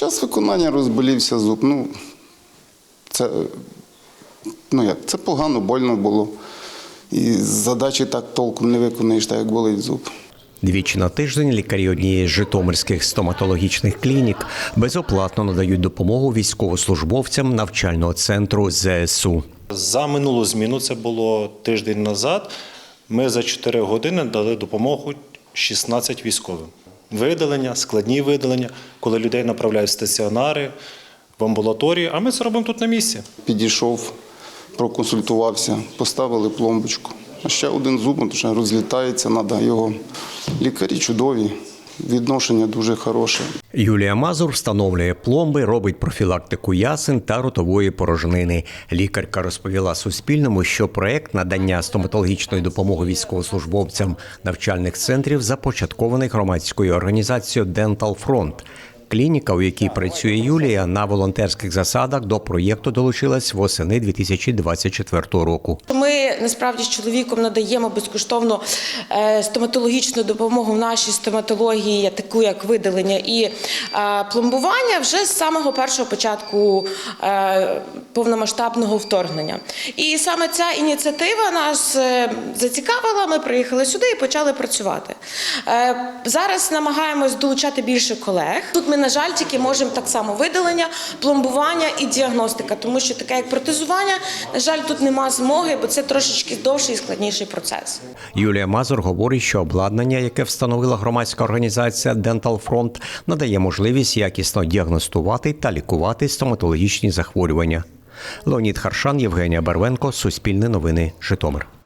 Час виконання розболівся зуб. Ну, це, ну як, це погано, больно було. І задачі так толком не виконаєш, так як болить зуб. Двічі на тиждень лікарі однієї з житомирських стоматологічних клінік безоплатно надають допомогу військовослужбовцям навчального центру ЗСУ. За минулу зміну, це було тиждень назад, ми за 4 години дали допомогу 16 військовим. Видалення, складні видалення, коли людей направляють в стаціонари, в амбулаторії, а ми це робимо тут на місці. Підійшов, проконсультувався, поставили пломбочку. А ще один зуб, тому що розлітається, треба його. Лікарі чудові, відношення дуже хороше. Юлія Мазур встановлює пломби, робить профілактику ясен та ротової порожнини. Лікарка розповіла Суспільному, що проект надання стоматологічної допомоги військовослужбовцям навчальних центрів започаткований громадською організацією Dental Front. Клініка, у якій працює Юлія, на волонтерських засадах до проєкту долучилась восени 2024 року. Ми насправді з чоловіком надаємо безкоштовно е, стоматологічну допомогу в нашій стоматології, таку як видалення і е, пломбування, вже з самого першого початку е, повномасштабного вторгнення. І саме ця ініціатива нас зацікавила. Ми приїхали сюди і почали працювати. Зараз намагаємось долучати більше колег. Тут ми, на жаль, тільки можемо так само видалення, пломбування і діагностика, тому що таке як протезування, на жаль, тут нема змоги, бо це трошечки довший і складніший процес. Юлія Мазур говорить, що обладнання, яке встановила громадська організація Dental Front, надає можливість якісно діагностувати та лікувати стоматологічні захворювання. Леонід Харшан, Євгенія Барвенко, Суспільне новини, Житомир.